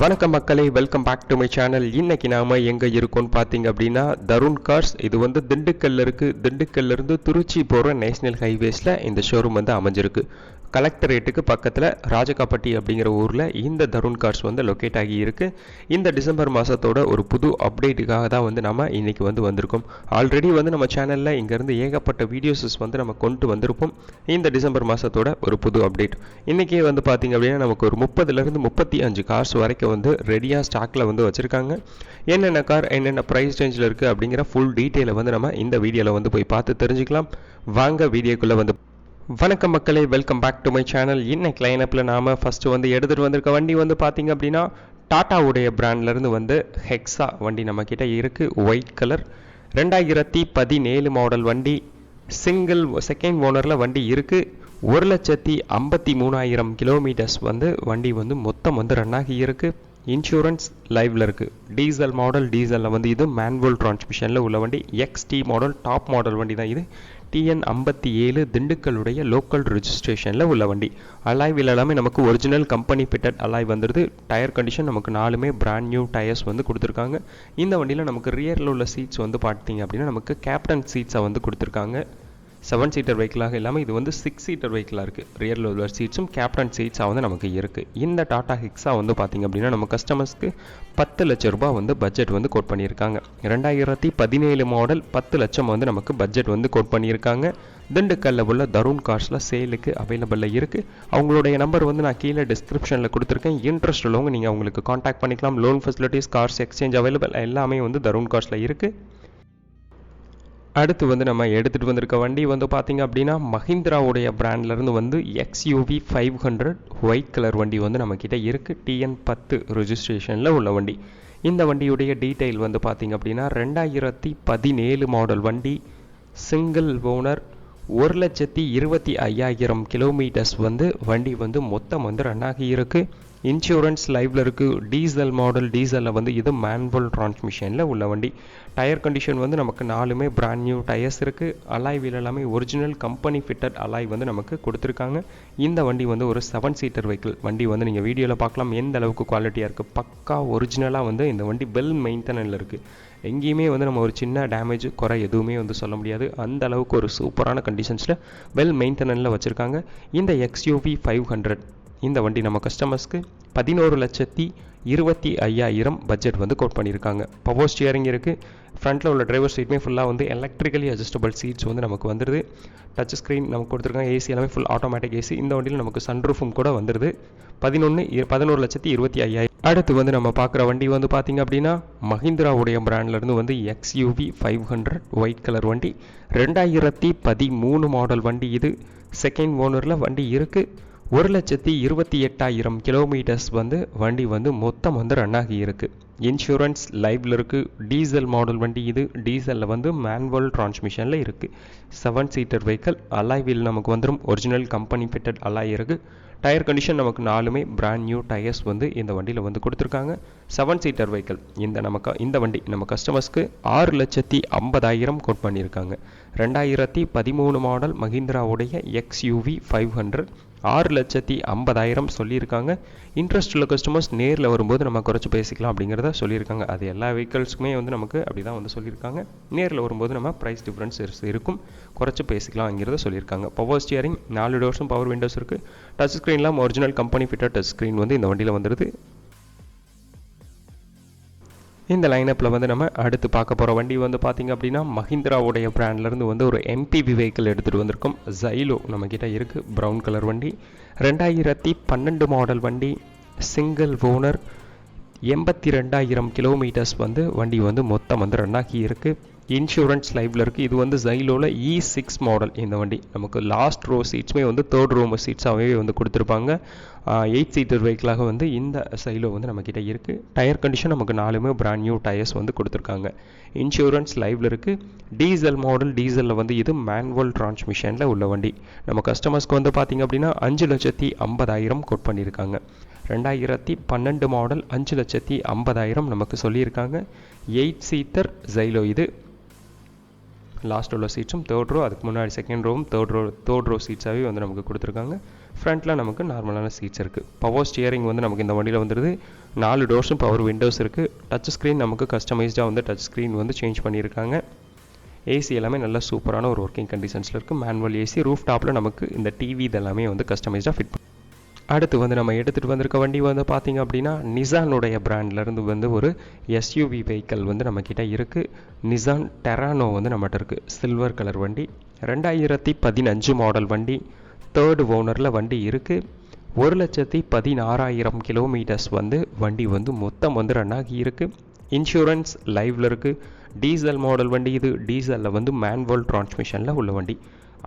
வணக்கம் மக்களை welcome back to my channel இன்னைக்கு நாம எங்க இருக்கோம்னு பார்த்தீங்க அப்படின்னா தருண் கார்ஸ் இது வந்து திண்டுக்கல்ல இருக்கு. திண்டுக்கல்ல இருந்து திருச்சி போற நேஷனல் ஹைவேஸ்ல இந்த ஷோரூம் வந்து அமைஞ்சிருக்கு. கலெக்டரேட்டுக்கு பக்கத்தில் ராஜகாப்பட்டி அப்படிங்கிற ஊரில் இந்த தருண் கார்ஸ் வந்து லொக்கேட் ஆகி இருக்கு. இந்த டிசம்பர் மாதத்தோட ஒரு புது அப்டேட்டுக்காக தான் வந்து நம்ம இன்னைக்கு வந்து வந்திருக்கோம். ஆல்ரெடி வந்து நம்ம சேனலில் இங்கேருந்து ஏகப்பட்ட வீடியோஸஸ் வந்து நம்ம கொண்டு வந்திருப்போம். இந்த டிசம்பர் மாதத்தோட ஒரு புது அப்டேட் இன்றைக்கே வந்து பார்த்திங்க அப்படின்னா நமக்கு ஒரு முப்பதுலேருந்து முப்பத்தி அஞ்சு கார்ஸ் வரைக்கும் வந்து ரெடியாக ஸ்டாக்கில் வந்து வச்சுருக்காங்க. என்னென்ன கார் என்னென்ன ப்ரைஸ் ரேஞ்சில் இருக்குது அப்படிங்கிற ஃபுல் டீட்டெயிலை வந்து நம்ம இந்த வீடியோவில் வந்து போய் பார்த்து தெரிஞ்சுக்கலாம். வாங்க வீடியோக்குள்ளே வந்து வணக்கம் மக்களே welcome back to my channel இன்னைக்கு லைனப்பில் நாம் ஃபஸ்ட்டு வந்து எடுத்துகிட்டு வந்திருக்க வண்டி வந்து பார்த்தீங்க அப்படின்னா டாட்டாவுடைய பிராண்ட்லேருந்து வந்து ஹெக்ஸா வண்டி நம்மக்கிட்ட இருக்குது ஒயிட் கலர் ரெண்டாயிரத்தி பதினேழு மாடல் வண்டி. சிங்கிள் செகண்ட் ஓனரில் வண்டி இருக்குது ஒரு லட்சத்தி ஐம்பத்தி மூணாயிரம் கிலோமீட்டர்ஸ் வந்து வண்டி வந்து மொத்தம் வந்து ரன் ஆகி இருக்குது இன்சூரன்ஸ் லைவில் இருக்குது டீசல் மாடல் டீசலில் வந்து இது மேன்வல் டிரான்ஸ்மிஷனில் உள்ள வண்டி. எக்ஸ்டி மாடல் டாப் மாடல் வண்டி தான் இது. டிஎன் ஐம்பத்தி ஏழு திண்டுக்கலுடைய லோக்கல் ரிஜிஸ்ட்ரேஷனில் உள்ள வண்டி. அலாய் எல்லாமே நமக்கு ஒரிஜினல் கம்பெனி பிட்டட் அலாய் வந்துடுது டயர் கண்டிஷன் நமக்கு நாலுமே பிராண்ட் நியூ டயர்ஸ் வந்து கொடுத்துருக்காங்க. இந்த வண்டியில் நமக்கு ரியரில் உள்ள சீட்ஸ் வந்து பார்த்தீங்க அப்படின்னா நமக்கு கேப்டன் சீட்ஸை வந்து கொடுத்துருக்காங்க. செவன் சீட்டர் வெஹிக்கிளாக இல்லாமல் இது வந்து சிக்ஸ் சீட்டர் வெஹிக்கிளாக இருக்குது ரியர் லோவர் சீட்ஸும் கேப்டன் சீட்ஸாக வந்து நமக்கு இருக்குது இந்த டாடா ஹிக்ஸாக வந்து பார்த்திங்க அப்படின்னா நம்ம கஸ்டமர்ஸ்க்கு பத்து லட்ச ரூபாய் வந்து பட்ஜெட் வந்து கோட் பண்ணியிருக்காங்க. ரெண்டாயிரத்தி பதினேழு மாடல் பத்து லட்சம் வந்து நமக்கு பட்ஜெட் வந்து கோட் பண்ணியிருக்காங்க. திண்டுக்கல்ல உள்ள தருண் கார்ஸில் சேலுக்கு அவைலபிளில் இருக்குது அவங்களுடைய நம்பர் வந்து நான் கீழே டிஸ்கிரிப்ஷனில் கொடுத்துருக்கேன். இன்ட்ரெஸ்ட் உள்ளவங்க நீங்கள் அவங்களுக்கு காண்டாக்ட் பண்ணிக்கலாம். Loan facilities cars exchange available எல்லாமே வந்து தருண் கார்ஸில் இருக்குது அடுத்து வந்து நம்ம எடுத்துகிட்டு வந்திருக்க வண்டி வந்து பார்த்திங்க அப்படின்னா மஹிந்திராவுடைய பிராண்ட்லேருந்து வந்து XUV five hundred white colour வண்டி வந்து நம்மக்கிட்ட இருக்குது டிஎன் பத்து ரிஜிஸ்ட்ரேஷனில் உள்ள வண்டி. இந்த வண்டியுடைய டீட்டெயில் வந்து பார்த்திங்க அப்படின்னா ரெண்டாயிரத்தி பதினேழு மாடல் வண்டி. சிங்கிள் ஓனர் ஒரு லட்சத்தி இருபத்தி ஐயாயிரம் கிலோமீட்டர்ஸ் வந்து வண்டி வந்து மொத்தம் வந்து ரன் ஆகி இருக்குது இன்சூரன்ஸ் லைவ்ல இருக்குது டீசல் மாடல் டீசலில் வந்து இது மேன்வல் டிரான்ஸ்மிஷனில் உள்ள வண்டி. டயர் கண்டிஷன் வந்து நமக்கு நாலுமே பிராண்ட் நியூ டயர்ஸ் இருக்குது அலாய் வீல் எல்லாமே ஒரிஜினல் கம்பெனி ஃபிட்டட் அலாய் வந்து நமக்கு கொடுத்துருக்காங்க. இந்த வண்டி வந்து ஒரு செவன் சீட்டர் வெஹிக்கிள் வண்டி வந்து நீங்கள் வீடியோவில் பார்க்கலாம். எந்த அளவுக்கு குவாலிட்டியாக இருக்குது பக்கா ஒரிஜினலாக வந்து இந்த வண்டி பெல் மெயின்டெனனில் இருக்குது எங்கேயுமே வந்து நம்ம ஒரு சின்ன டேமேஜ் குறை எதுவுமே வந்து சொல்ல முடியாது. அந்த அளவுக்கு ஒரு சூப்பரான கண்டிஷன்ஸில் வெல் மெயின்டெனனில் வச்சுருக்காங்க. இந்த எக்ஸ்யூவி ஃபைவ் ஹண்ட்ரட் இந்த வண்டி நம்ம கஸ்டமர்ஸ்க்கு பதினோரு லட்சத்தி இருபத்தி ஐயாயிரம் பட்ஜெட் வந்து கோட் பண்ணியிருக்காங்க. பவர் ஸ்டியரிங் இருக்குது ஃப்ரண்ட்டில் உள்ள டிரைவர் சீட்டுமே ஃபுல்லாக வந்து எலக்ட்ரிக்கலி அட்ஜஸ்டபிள் சீட்ஸ் வந்து நமக்கு வந்துடுது டச் ஸ்க்ரீன் நமக்கு கொடுத்துருக்காங்க. ஏசி எல்லாமே ஃபுல் ஆட்டோமேட்டிக் ஏசி இந்த வண்டியில் நமக்கு சன்ரூஃபும் கூட வந்துடுது பதினொன்று பதினோரு லட்சத்தி இருபத்தி ஐயாயிரம். அடுத்து வந்து நம்ம பார்க்குற வண்டி வந்து பார்த்திங்க அப்படின்னா மஹிந்திராவுடைய பிராண்ட்லேருந்து வந்து XUV five hundred white colour வண்டி. ரெண்டாயிரத்தி பதிமூணு மாடல் வண்டி இது. செகண்ட் ஓனரில் வண்டி இருக்குது ஒரு லட்சத்தி இருபத்தி எட்டாயிரம் கிலோமீட்டர்ஸ் வந்து வண்டி வந்து மொத்தம் வந்து ரன் ஆகி இருக்குது இன்சூரன்ஸ் லைவ்ல இருக்குது டீசல் மாடல் வண்டி இது. டீசலில் வந்து மேனுவல் டிரான்ஸ்மிஷனில் இருக்குது செவன் சீட்டர் வெஹிக்கல் அலாய்வில் நமக்கு வந்துடும் ஒரிஜினல் கம்பெனி ஃபிட்டட் அலாய் இருக்குது டயர் கண்டிஷன் நமக்கு நாலுமே பிராண்ட் நியூ டயர்ஸ் வந்து இந்த வண்டியில் வந்து கொடுத்துருக்காங்க. செவன் சீட்டர் வெஹிக்கல் இந்த நமக்கு இந்த வண்டி நம்ம கஸ்டமர்ஸ்க்கு ஆறு லட்சத்தி ஐம்பதாயிரம் கோட் பண்ணியிருக்காங்க. ரெண்டாயிரத்தி பதிமூணு மாடல் மஹிந்திராவுடைய எக்ஸ்யூவி ஃபைவ் ஹண்ட்ரட் ஆறு லட்சத்தி ஐம்பதாயிரம் சொல்லியிருக்காங்க. இன்ட்ரெஸ்ட் உள்ள கஸ்டமர்ஸ் நேரில் வரும்போது நம்ம குறைச்சி பேசிக்கலாம் அப்படிங்கிறத சொல்லியிருக்காங்க. அது எல்லா வெஹிக்கல்ஸுக்குமே வந்து நமக்கு அப்படி தான் வந்து சொல்லியிருக்காங்க. நேரில் வரும்போது நம்ம ப்ரைஸ் டிஃப்ரென்ஸ் இருக்கும். குறைச்சி பேசிக்கலாம்ங்கிறத சொல்லியிருக்காங்க. பவர் ஸ்டியரிங் நாலு டோர்ஸும் பவர் விண்டோஸ் இருக்குது touch ஸ்க்ரீன்லாம் original company fitter touch screen வந்து இந்த வண்டியில் வந்துடுது இந்த லைனப்பில் வந்து நம்ம அடுத்து பார்க்க போகிற வண்டி வந்து பார்த்திங்க அப்படின்னா மஹிந்திராவுடைய பிராண்ட்லேருந்து வந்து ஒரு எம்பிவி வெஹிக்கிள் எடுத்துகிட்டு வந்திருக்கோம். ஜைலோ நம்மக்கிட்ட இருக்குது ப்ரௌன் கலர் வண்டி. ரெண்டாயிரத்தி பன்னெண்டு மாடல் வண்டி. சிங்கிள் ஓனர் எண்பத்தி ரெண்டாயிரம் கிலோமீட்டர்ஸ் வந்து வண்டி வந்து மொத்தம் வந்து ரன் ஆகி இருக்குது இன்சூரன்ஸ் லைவ்ல இருக்குது இது வந்து ஜைலோவில் இ சிக்ஸ் மாடல் இந்த வண்டி நமக்கு லாஸ்ட் ரோ சீட்ஸுமே வந்து தேர்ட் ரோ சீட்ஸாகவே வந்து கொடுத்துருப்பாங்க. எயிட் சீட்டர் வெஹிக்கிளாக வந்து இந்த சைலோ வந்து நம்மக்கிட்ட இருக்குது டயர் கண்டிஷன் நமக்கு நாலுமே பிராண்ட் நியூ டயர்ஸ் வந்து கொடுத்துருக்காங்க. இன்சூரன்ஸ் லைவ்ல இருக்குது டீசல் மாடல் டீசலில் வந்து இது மேனுவல் டிரான்ஸ்மிஷனில் உள்ள வண்டி. நம்ம கஸ்டமர்ஸ்க்கு வந்து பார்த்திங்க அப்படின்னா அஞ்சு லட்சத்தி ஐம்பதாயிரம் கோட் பண்ணியிருக்காங்க. ரெண்டாயிரத்தி பன்னெண்டு மாடல் அஞ்சு லட்சத்தி ஐம்பதாயிரம் நமக்கு சொல்லியிருக்காங்க. எயிட் சீட்டர் ஜைலோ இது. லாஸ்ட் உள்ள சீட்ஸும் தேர்ட் ரோ அதுக்கு முன்னாடி செகண்ட் ரோவும் தேர்ட் ரோ தேர்ட் ரோ சீட்ஸாகவே வந்து நமக்கு கொடுத்துருக்காங்க. ஃப்ரண்ட்டில் நமக்கு நார்மலான சீட்ஸ் இருக்குது பவர் ஸ்டியரிங் வந்து நமக்கு இந்த வண்டியில் வந்துடுது நாலு டோர்ஸும் பவர் விண்டோஸ் இருக்குது டச் ஸ்க்ரீன் நமக்கு கஸ்டமைஸ்டாக வந்து டச் ஸ்க்ரீன் வந்து சேஞ்ச் பண்ணியிருக்காங்க. ஏசி எல்லாமே நல்ல சூப்பரான ஒரு ஒர்க்கிங் கண்டிஷன்ஸில் இருக்குது மேனுவல் ஏசி ரூஃப் டாப்பில் நமக்கு இந்த டிவி இதெல்லாமே வந்து கஸ்டமைஸ்டாக ஃபிட் அடுத்து வந்து நம்ம எடுத்துகிட்டு வந்திருக்க வண்டி வந்து பார்த்திங்க அப்படின்னா நிசானுடைய பிராண்ட்லேருந்து வந்து ஒரு எஸ்யூவி வெஹிக்கல் வந்து நம்மக்கிட்ட இருக்குது நிசான் டெரானோ வந்து நம்மகிட்ட இருக்குது சில்வர் கலர் வண்டி. ரெண்டாயிரத்தி பதினஞ்சு மாடல் வண்டி. தேர்டு ஓனரில் வண்டி இருக்குது ஒரு லட்சத்தி பதினாறாயிரம் கிலோமீட்டர்ஸ் வந்து வண்டி வந்து மொத்தம் வந்து ரன் ஆகி இருக்குது இன்சூரன்ஸ் லைவில் இருக்குது டீசல் மாடல் வண்டி இது. டீசலில் வந்து மேன்வல் டிரான்ஸ்மிஷனில் உள்ள வண்டி.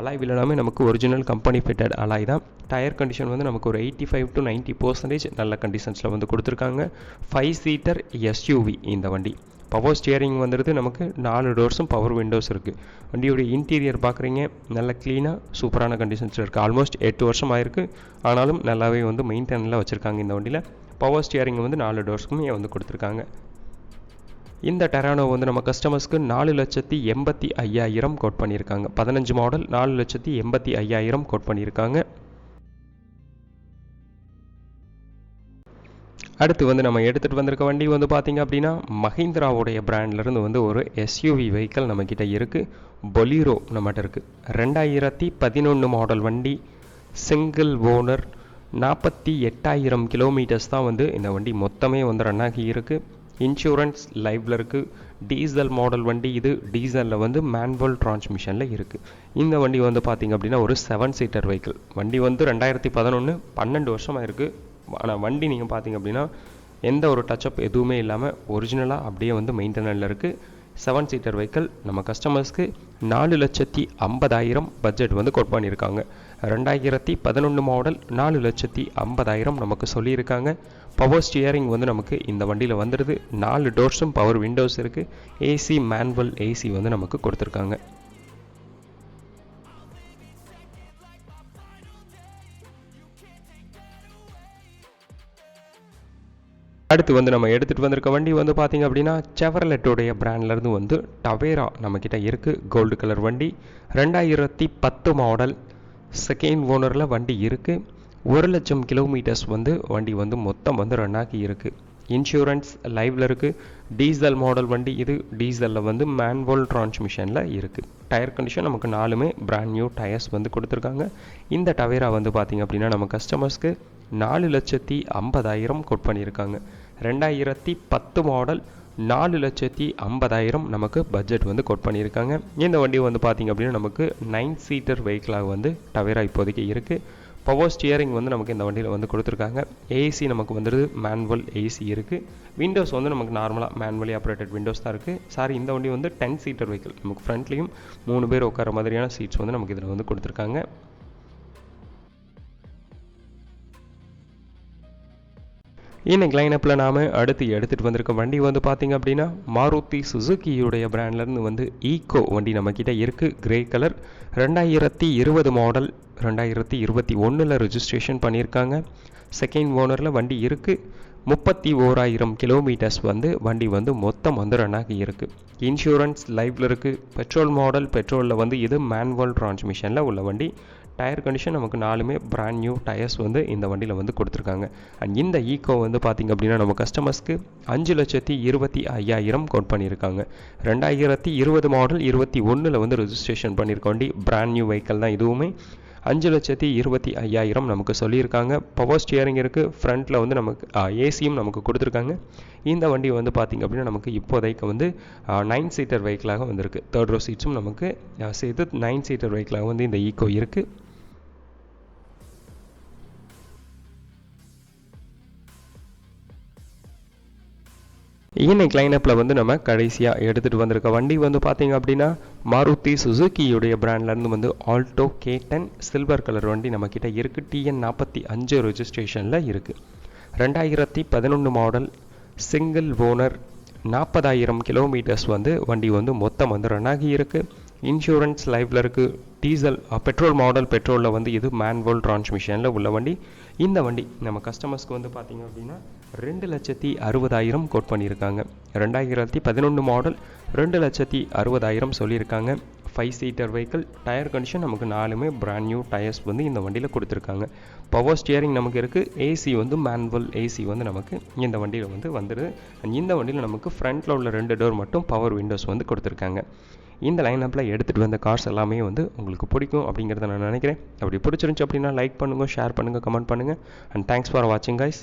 அலாய் எல்லாமே நமக்கு ஒரிஜினல் கம்பெனி ஃபிட்டட் அலாய் தான். டயர் கண்டிஷன் வந்து நமக்கு ஒரு eighty five to ninety percentage நல்ல கண்டிஷன்ஸில் வந்து கொடுத்துருக்காங்க. ஃபைவ் சீட்டர் எஸ்யூவி இந்த வண்டி. பவர் ஸ்டியரிங் வந்துடுது நமக்கு நாலு டோர்ஸும் பவர் விண்டோஸ் இருக்குது வண்டியோடைய இன்டீரியர் பார்க்குறீங்க நல்ல க்ளீனாக சூப்பரான கண்டிஷன்ஸில் இருக்குது ஆல்மோஸ்ட் எட்டு வருஷம் ஆயிருக்கு. ஆனாலும் நல்லாவே வந்து மெயின்டெனில் வச்சுருக்காங்க இந்த வண்டியில். பவர் ஸ்டியரிங் வந்து நாலு டோர்ஸ்க்குமே வந்து கொடுத்துருக்காங்க. இந்த டெரானோ வந்து நம்ம கஸ்டமர்ஸ்க்கு நாலு லட்சத்தி எண்பத்தி ஐயாயிரம் கோட் பண்ணியிருக்காங்க. பதினஞ்சு மாடல் நாலு லட்சத்தி எண்பத்தி ஐயாயிரம் கோட் பண்ணியிருக்காங்க. அடுத்து வந்து நம்ம எடுத்துகிட்டு வந்திருக்க வண்டி வந்து பார்த்திங்க அப்படின்னா மஹிந்திராவுடைய பிராண்ட்லேருந்து வந்து ஒரு எஸ்யூவி வெஹிக்கல் நம்மக்கிட்ட இருக்குது பொலீரோ நம்மகிட்ட இருக்குது ரெண்டாயிரத்தி பதினொன்று மாடல் வண்டி சிங்கிள் ஓனர் நாற்பத்தி எட்டாயிரம் கிலோமீட்டர்ஸ் தான் வந்து இந்த வண்டி மொத்தமே வந்து ரன் ஆகி இருக்குது இன்சூரன்ஸ் லைவில் இருக்குது டீசல் மாடல் வண்டி இது. டீசலில் வந்து மேன்வல் டிரான்ஸ்மிஷனில் இருக்குது இந்த வண்டி வந்து பார்த்திங்க அப்படின்னா ஒரு செவன் சீட்டர் வெஹிக்கிள் வண்டி வந்து ரெண்டாயிரத்தி பதினொன்று பன்னெண்டு வருஷமாக இருக்குது ஆனால் வண்டி நீங்கள் பார்த்தீங்க அப்படின்னா எந்த ஒரு டச்சப் எதுவுமே இல்லாமல் ஒரிஜினலாக அப்படியே வந்து மெயின்டெனனில் இருக்குது செவன் சீட்டர் வெஹிக்கிள் நம்ம கஸ்டமர்ஸ்க்கு நாலு லட்சத்தி ஐம்பதாயிரம் பட்ஜெட் வந்து கொட் பண்ணியிருக்காங்க. ரெண்டாயிரத்தி பதினொன்று மாடல் நாலு லட்சத்தி ஐம்பதாயிரம் நமக்கு சொல்லியிருக்காங்க. பவர் ஸ்டியரிங் வந்து நமக்கு இந்த வண்டியில் வந்துடுது நாலு டோர்ஸும் பவர் விண்டோஸ் இருக்குது ஏசி மேனுவல் ஏசி வந்து நமக்கு கொடுத்துருக்காங்க. அடுத்து வந்து நம்ம எடுத்துகிட்டு வந்திருக்க வண்டி வந்து பார்த்திங்க அப்படின்னா செவர்லெட்டோடைய பிராண்ட்லேருந்து வந்து டவேரா நம்மக்கிட்ட இருக்குது கோல்டு கலர் வண்டி. ரெண்டாயிரத்தி பத்து மாடல் செகண்ட் ஓனரில் வண்டி இருக்குது ஒரு லட்சம் கிலோமீட்டர்ஸ் வந்து வண்டி வந்து மொத்தம் வந்து ரன் ஆகி இருக்குது இன்சூரன்ஸ் லைவில் இருக்குது டீசல் மாடல் வண்டி இது. டீசலில் வந்து மேன்வல் டிரான்ஸ்மிஷனில் இருக்குது டயர் கண்டிஷன் நமக்கு நாலுமே பிராண்ட் நியூ டயர்ஸ் வந்து கொடுத்துருக்காங்க. இந்த டவேரா வந்து பார்த்திங்க அப்படின்னா நம்ம கஸ்டமர்ஸ்க்கு நாலு லட்சத்தி ஐம்பதாயிரம் கொட் பண்ணியிருக்காங்க. ரெண்டாயிரத்தி பத்து மாடல் நாலு லட்சத்தி ஐம்பதாயிரம் நமக்கு பட்ஜெட் வந்து கொட் பண்ணியிருக்காங்க. இந்த வண்டி வந்து பார்த்திங்க அப்படின்னா நமக்கு நைன் சீட்டர் வெஹிக்கிளாக வந்து டவேரா இப்போதைக்கு இருக்குது பவர் ஸ்டியரிங் வந்து நமக்கு இந்த வண்டியில் வந்து கொடுத்துருக்காங்க. ஏசி நமக்கு வந்துடுது மேனுவல் ஏசி இருக்குது விண்டோஸ் வந்து நமக்கு நார்மலாக மேனுவலி ஆப்ரேட்டட் விண்டோஸ் தான் இருக்குது சாரி இந்த வண்டி வந்து டென் சீட்டர் வெஹிக்கிள் நமக்கு ஃப்ரண்ட்லேயும் மூணு பேர் உட்கார மாதிரியான சீட்ஸ் வந்து நமக்கு இதில் வந்து கொடுத்துருக்காங்க. இன்னைக்கு லைனப்பில் நாம் அடுத்து எடுத்துகிட்டு வந்திருக்க வண்டி வந்து பார்த்திங்க அப்படின்னா மாருதி சுசுக்கியுடைய பிராண்ட்லேருந்து வந்து ஈகோ வண்டி நம்மக்கிட்ட இருக்குது கிரே கலர் ரெண்டாயிரத்தி இருபது மாடல் ரெண்டாயிரத்தி இருபத்தி ஒன்றில் ரிஜிஸ்ட்ரேஷன் பண்ணியிருக்காங்க. செகண்ட் ஓனரில் வண்டி இருக்குது முப்பத்தி ஓராயிரம் கிலோமீட்டர்ஸ் வந்து வண்டி வந்து மொத்தம் வந்து ரன் ஆகி இருக்குது இன்சூரன்ஸ் லைஃப்பில் இருக்குது பெட்ரோல் மாடல் பெட்ரோலில் வந்து இது மேன்வல் டிரான்ஸ்மிஷனில் உள்ள வண்டி. டயர் கண்டிஷன் நமக்கு நாலுமே பிராண்ட் நியூ டயர்ஸ் வந்து இந்த வண்டியில் வந்து கொடுத்துருக்காங்க. அண்ட் இந்த ஈகோ வந்து பார்த்திங்க அப்படின்னா நம்ம கஸ்டமர்ஸ்க்கு அஞ்சு லட்சத்தி இருபத்தி ஐயாயிரம் கோட் பண்ணியிருக்காங்க. ரெண்டாயிரத்தி இருபது மாடல் இருபத்தி ஒன்றில் வந்து ரிஜிஸ்ட்ரேஷன் பண்ணியிருக்க வண்டி பிராண்ட் நியூ வெஹிக்கல் தான் இதுவுமே. அஞ்சு லட்சத்தி இருபத்தி ஐயாயிரம் நமக்கு சொல்லியிருக்காங்க. பவர் ஸ்டியரிங் இருக்குது ஃப்ரண்ட்டில் வந்து நமக்கு ஏசியும் நமக்கு கொடுத்துருக்காங்க. இந்த வண்டி வந்து பார்த்திங்க அப்படின்னா நமக்கு இப்போதைக்கு வந்து நைன் சீட்டர் வெஹிக்கிளாக வந்திருக்கு. தேர்ட் ரோ சீட்ஸும் நமக்கு சேர்த்து நைன் சீட்டர் வெஹிக்கிளாக வந்து இந்த ஈக்கோ இருக்குது இன்னைக்கு லைனப்பில் வந்து நம்ம கடைசியாக எடுத்துகிட்டு வந்திருக்க வண்டி வந்து பார்த்தீங்க அப்படின்னா மாருதி சுசுக்கியுடைய பிராண்ட்லேருந்து வந்து Alto K ten silver colour வண்டி நம்மக்கிட்ட இருக்குது டிஎன் நாற்பத்தி அஞ்சு ரெஜிஸ்ட்ரேஷனில் இருக்குது ரெண்டாயிரத்தி பதினொன்று மாடல் சிங்கிள் ஓனர் நாற்பதாயிரம் கிலோமீட்டர்ஸ் வந்து வண்டி வந்து மொத்தம் வந்து ரன் ஆகி இருக்குது இன்சூரன்ஸ் லைஃப்பில் இருக்குது டீசல் பெட்ரோல் மாடல் பெட்ரோலில் வந்து இது மேன்வல் டிரான்ஸ்மிஷனில் உள்ள வண்டி. இந்த வண்டி நம்ம கஸ்டமர்ஸ்க்கு வந்து பார்த்திங்க அப்படின்னா ரெண்டு லட்சத்தி அறுபதாயிரம் கோட் பண்ணியிருக்காங்க. ரெண்டாயிரத்தி பதினொன்று மாடல் ரெண்டு லட்சத்தி அறுபதாயிரம் சொல்லியிருக்காங்க. Five seater vehicle tyre condition நமக்கு நாலுமே பிராண்ட் நியூ டயர்ஸ் வந்து இந்த வண்டியில் கொடுத்துருக்காங்க. பவர் ஸ்டியரிங் நமக்கு இருக்குது ஏசி வந்து மேனுவல் ஏசி வந்து நமக்கு இந்த வண்டியில் வந்து வந்துடுது அண்ட் இந்த வண்டியில் நமக்கு ஃப்ரண்ட்டில் உள்ள ரெண்டு டோர் மட்டும் பவர் விண்டோஸ் வந்து கொடுத்துருக்காங்க. இந்த லைனப்பில் எடுத்துகிட்டு வந்த கார்ஸ் எல்லாமே வந்து உங்களுக்கு பிடிக்கும் அப்படிங்கிறத நான் நினைக்கிறேன். அப்படி பிடிச்சிருந்துச்சு அப்படின்னா லைக் பண்ணுங்கள் ஷேர் பண்ணுங்கள் கமெண்ட் பண்ணுங்கள் அண்ட் தேங்க்ஸ் ஃபார் வாட்சிங் கைஸ்